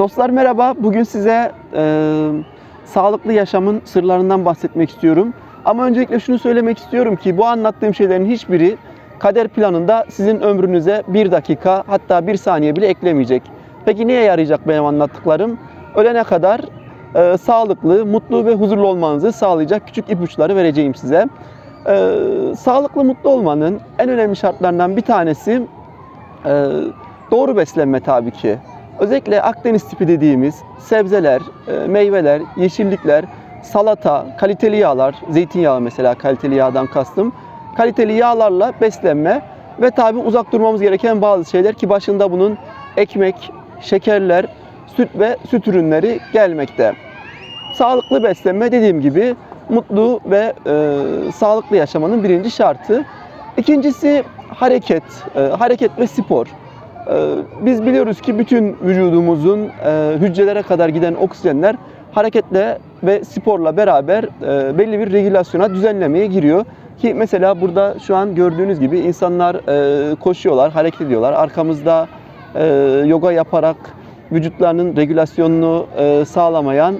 Dostlar merhaba. Bugün size e, sağlıklı yaşamın sırlarından bahsetmek istiyorum. Ama öncelikle şunu söylemek istiyorum ki bu anlattığım şeylerin hiçbiri kader planında sizin ömrünüze bir dakika hatta bir saniye bile eklemeyecek. Peki neye yarayacak benim anlattıklarım? Ölene kadar e, sağlıklı, mutlu ve huzurlu olmanızı sağlayacak küçük ipuçları vereceğim size. E, sağlıklı, mutlu olmanın en önemli şartlarından bir tanesi e, doğru beslenme tabii ki. Özellikle Akdeniz tipi dediğimiz sebzeler, e, meyveler, yeşillikler, salata, kaliteli yağlar, zeytinyağı mesela kaliteli yağdan kastım. Kaliteli yağlarla beslenme ve tabi uzak durmamız gereken bazı şeyler ki başında bunun ekmek, şekerler, süt ve süt ürünleri gelmekte. Sağlıklı beslenme dediğim gibi mutlu ve e, sağlıklı yaşamanın birinci şartı. İkincisi hareket, e, hareket ve spor. Ee, Biz biliyoruz ki bütün vücudumuzun e, hücrelere kadar giden oksijenler hareketle ve sporla beraber e, belli bir regülasyona, düzenlemeye giriyor. Ki mesela burada şu an gördüğünüz gibi insanlar e, koşuyorlar, hareket ediyorlar. Arkamızda yoga yaparak vücutlarının regülasyonunu sağlamayan,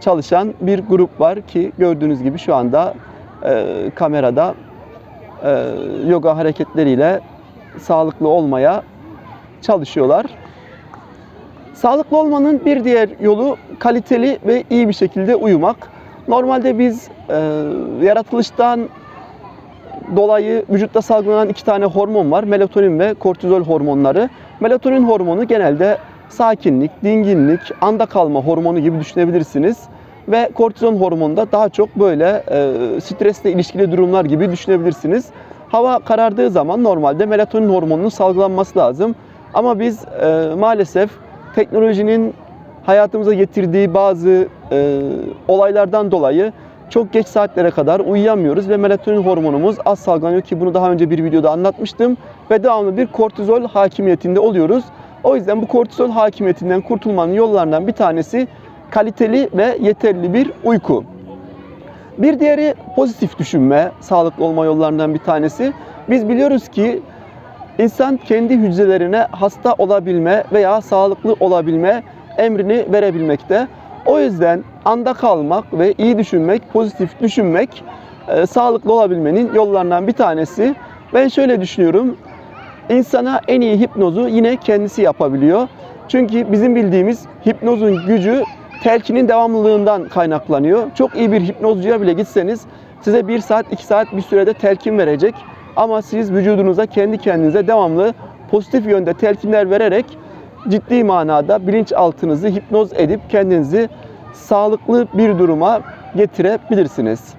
çalışan bir grup var ki gördüğünüz gibi şu anda kamerada yoga hareketleriyle sağlıklı olmaya çalışıyorlar. Sağlıklı olmanın bir diğer yolu kaliteli ve iyi bir şekilde uyumak. Normalde biz e, yaratılıştan dolayı vücutta salgılanan iki tane hormon var. Melatonin ve kortizol hormonları. Melatonin hormonu genelde sakinlik, dinginlik, anda kalma hormonu gibi düşünebilirsiniz. Ve kortizol hormonu da daha çok böyle e, stresle ilişkili durumlar gibi düşünebilirsiniz. Hava karardığı zaman normalde melatonin hormonunun salgılanması lazım. Ama biz e, maalesef teknolojinin hayatımıza getirdiği bazı e, olaylardan dolayı çok geç saatlere kadar uyuyamıyoruz ve melatonin hormonumuz az salgılanıyor ki bunu daha önce bir videoda anlatmıştım ve devamlı bir kortizol hakimiyetinde oluyoruz. O yüzden bu kortizol hakimiyetinden kurtulmanın yollarından bir tanesi kaliteli ve yeterli bir uyku. Bir diğeri pozitif düşünme, sağlıklı olma yollarından bir tanesi. Biz biliyoruz ki İnsan kendi hücrelerine hasta olabilme veya sağlıklı olabilme emrini verebilmekte. O yüzden anda kalmak ve iyi düşünmek, pozitif düşünmek e, sağlıklı olabilmenin yollarından bir tanesi. Ben şöyle düşünüyorum. İnsana en iyi hipnozu yine kendisi yapabiliyor. Çünkü bizim bildiğimiz hipnozun gücü telkinin devamlılığından kaynaklanıyor. Çok iyi bir hipnozcuya bile gitseniz size 1 saat 2 saat bir sürede telkin verecek. Ama siz vücudunuza kendi kendinize devamlı pozitif yönde telkinler vererek ciddi manada bilinçaltınızı hipnoz edip kendinizi sağlıklı bir duruma getirebilirsiniz.